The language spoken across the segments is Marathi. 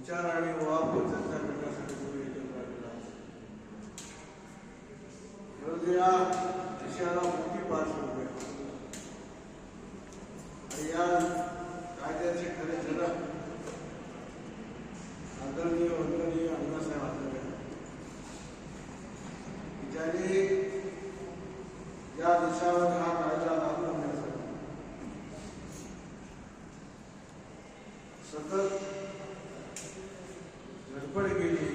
विचार आणि ऊहापोह चर्चा करण्यासाठी तुम्ही एकत्र आलेला या विषयाला मोठी पार्श्वभूमी आणि या कायद्याचे खरे जनक आदरणीय वंदनीय अण्णासाहेब ज्यांनी या देशावर हा कायदा लागू होण्यासाठी सतत धडपड केली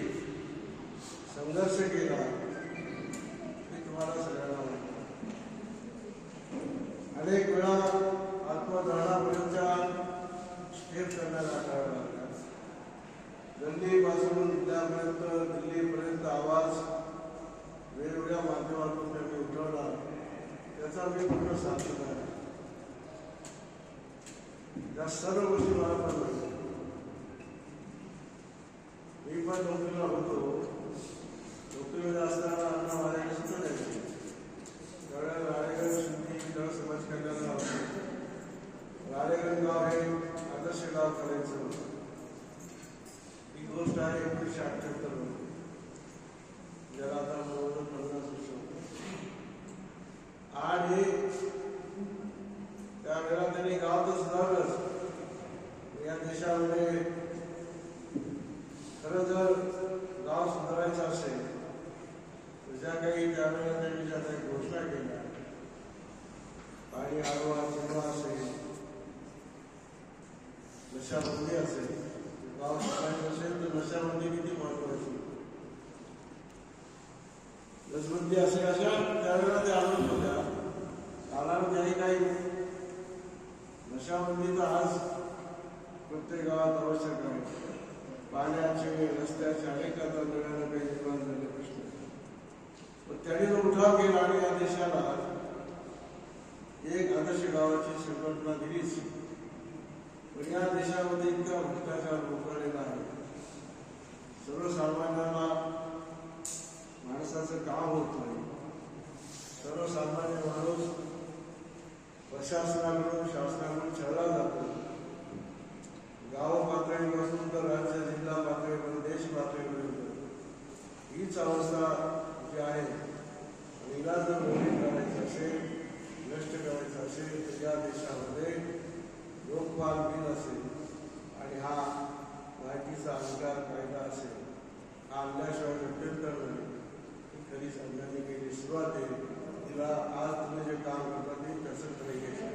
संघर्ष केला हे तुम्हाला सगळ्यांना माहिती अनेक वेळा आत्मदहनापर्यंतच्या स्टेप करण्याला कराव्या दिल्लीपासून उद्यापर्यंत दिल्लीपर्यंत आवाज वेगवेगळ्या माध्यमातून त्यांनी उठवला. त्याचा मी पूर्ण साक्षीदार आहे. या सर्व गोष्टी मला पण मी पण नोकरीला होतो. नोकरीला असताना आम्हाला माझ्याकडे सुद्धा द्यायचे त्यावेळेला राळेगण शिंदे समाज कल्याण गाव गाव हे आदर्श गाव करायचं. ही गोष्ट आहे एकोणीसशे अठ्ठ्याहत्तर ज्याला आता जवळजवळ पन्नास वर्ष आणि त्यावेळेला त्यांनी गाव तर सुधारलंच. या देशामध्ये खरं जर गाव सुधारायचं असेल तर ज्या काही त्यावेळेला त्यांनी ज्या काही घोषणा केल्या पाणी आडवा चिंवा असेल नशाबंदी असेल गाव सुधारायचं असेल तर नशाबंदी किती महत्वाची? लसबंदी असेल अशा त्यावेळेला ते आनंद होत्या कालानं त्यांनी काही नशाबंदी तर आज प्रत्येक गावात आवश्यक आहे पाण्याचे रस्त्याचे अनेक आता मिळायला काही निर्माण झाले प्रश्न. पण त्याने जो उठाव केला आणि या देशाला एक आदर्श गावाची संकल्पना दिलीच. पण या देशामध्ये इतका भ्रष्टाचार उकळलेला आहे. सर्वसामान्यांना माणसाचं काम होत नाही. सर्वसामान्य माणूस प्रशासनाकडून शासनाकडून छळला जातो. गाव पातळीपासून तर राज्य जिल्हा पातळीपर्यंत देश पातळीपर्यंत. हीच अवस्था जी आहे हिला जर मोठी करायचं असेल नष्ट करायचं असेल तर या देशामध्ये लोकपाल बिल असेल आणि हा माहितीचा अधिकार कायदा असेल हा आणल्याशिवाय गत्यंतर नाही खरी संघाने केली सुरुवात आहे. तिला आज तुम्ही जे काम करता ते कसं तरी घ्यायचं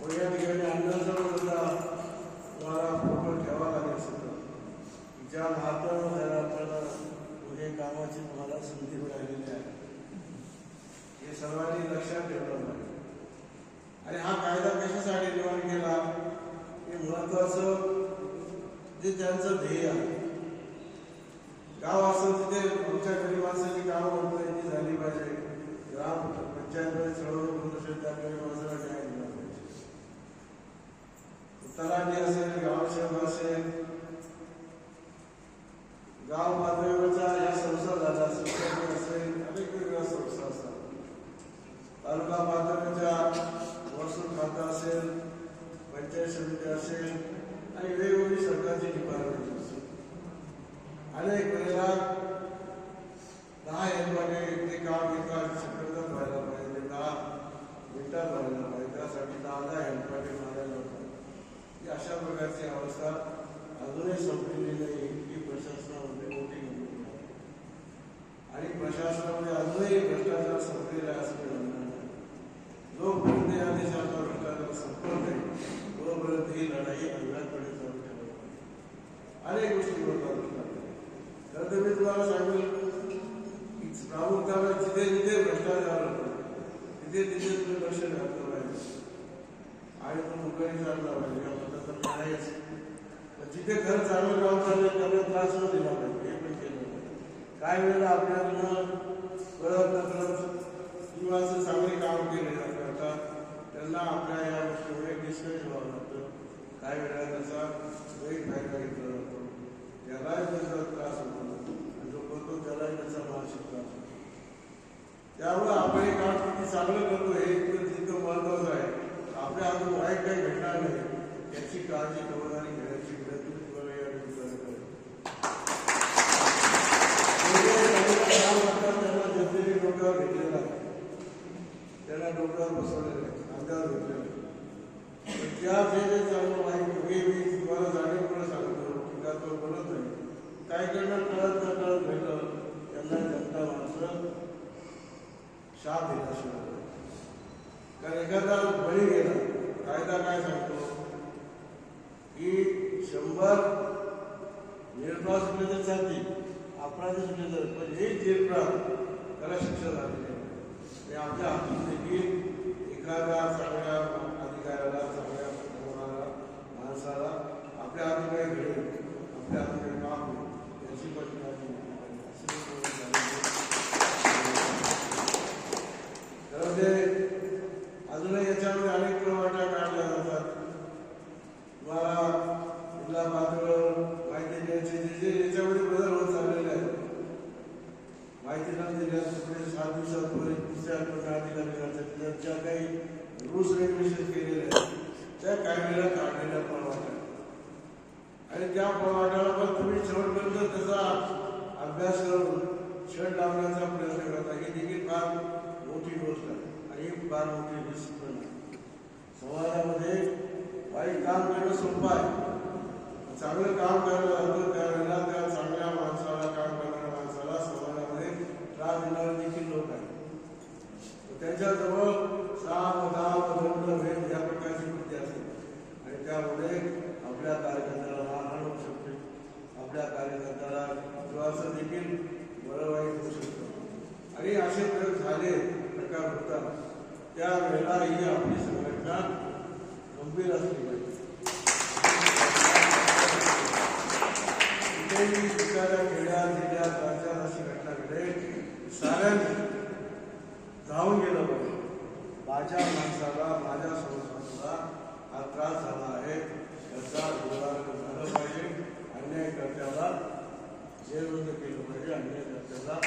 मग या ठिकाणी अण्णाजवळ सुद्धा तुम्हाला फोटो ठेवा लागेल सुद्धा ज्या महात्मा झाला आपल्याला पुढे कामाची तुम्हाला संधी मिळालेली आहे हे सर्वांनी लक्षात ठेवलं नाही. आणि हा कायदा कशासाठी निर्माण केला? हे महत्वाचं जे त्यांचं ध्येय आहे. गाव असं तिथे आमच्या गरीब गाव म्हणून झाली पाहिजे. ग्राम पंचायतमध्ये चळवळ होत असेल त्या गरीब माणसाला न्याय दिला पाहिजे तलाठी असेल ग्रामसेवक असेल गाव पातळीवरच्या या संस्था झाल्या सोसायटी असेल अनेक वेगवेगळ्या संस्था असतात तालुका पातळीवरच्या महसूल खातं असेल पंचायत समिती असेल आणि वेगवेगळी सरकारची डिपार्टमेंट असेल. अनेक वेळेला दहा एममध्ये ते काम एका सेकंदात व्हायला पाहिजे दहा मिनिटात व्हायला पाहिजे त्यासाठी दहा दहा हेल्पमध्ये मारायला पाहिजे अशा प्रकारची अवस्था अजूनही संपलेली नाही ही प्रशासनामध्ये मोठी गंभीर आणि प्रशासनामध्ये अजूनही भ्रष्टाचार संपलेला असलेला असं मी म्हणणार नाही. जोपर्यंत या देशाचा भ्रष्टाचार संपत नाही तोपर्यंत ही लढाई अल्लाकडे चालू ठेवत अनेक गोष्टी होतात खरं तर मी तुम्हाला सांगेल की प्रामुख्याने जिथे जिथे भ्रष्टाचार होतो तिथे तिथे तुम्ही लक्ष घातलं पाहिजे. आणि तो मुखारी चालला पाहिजे या पद्धतीचं नाहीच जिथे खरं चांगलं काम चाललं त्यामुळे त्रास न दिला पाहिजे हे पण केलं काय वेळेला आपल्याला त्यामुळे आपण हे काम किती चांगलं करतो हे इतकं तितकं महत्वाचं आहे. आपल्या आज वाईट काही घडणार नाही. याची काळजी खबरदारी घेण्याची विनंती तुम्हाला या ठिकाणी त्यांना जनतेने डोक्यावर घेतलेला त्यांना डोक्यावर बसवलेलं आहे. अंदाज घेतलेला त्या जे चांगलं मी तुम्हाला सांगतो? टीका तो बोलत नाही. काय करणार? शाप शिवाय कारण एखादा बळी गेला कायदा काय सांगतो? की शंभर निर्भर सुटले तर चालतील अपराधी सुटले तर पण एक निर्भर त्याला शिक्षा झाली नाही. आणि आपल्या हातून देखील एखाद्या चांगल्या अधिकाऱ्याला चांगल्या माणसाला आपल्या हातून काही घडेल आपल्या हातून काही काम होईल याची पण काळजी घेतली पाहिजे. अशी मी तुम्हाला सांगितलं. तर ते अजूनही याच्यामध्ये अनेक प्रवाट्या काढल्या जातात तुम्हाला जिल्हा पातळीवर माहिती द्यायची जे जे याच्यामध्ये बदल होत चाललेले आहेत माहिती न दिल्यास पुढे सात दिवसात त्वरित दुसऱ्या आठवड्यात अधिकारी करतात ज्या काही रूल्स रेग्युलेशन केलेले आहेत त्या कायद्याला काढलेल्या प्रवाट्या आणि त्या प्रवाट्याला पण तुम्ही शेवटपर्यंत त्याचा अभ्यास करून छड लावण्याचा प्रयत्न करता ही देखील फार मोठी गोष्ट आहे आणि ही फार मोठी डिसिप्लिन आहे. समाजामध्ये वाईट काम करणं सोपं आहे. चांगलं काम करायला जातं त्यावेळेला स्वतःचं देखील बरं वाईट होऊ शकतं. आणि असे प्रयोग झाले प्रकार होतात त्यावेळेला ही आपली संघटना गंभीर असली पाहिजे. कुठेही शिकाऱ्या खेड्यात जिल्ह्यात राज्यात अशी घटना घडेल साऱ्यांनी धावून गेलं पाहिजे. माझ्या माणसाला माझ्या संस्थांना हा त्रास झाला आहे याचा झालं पाहिजे. अन्याय Quiero que lo regañen, ¿eh? ¿verdad?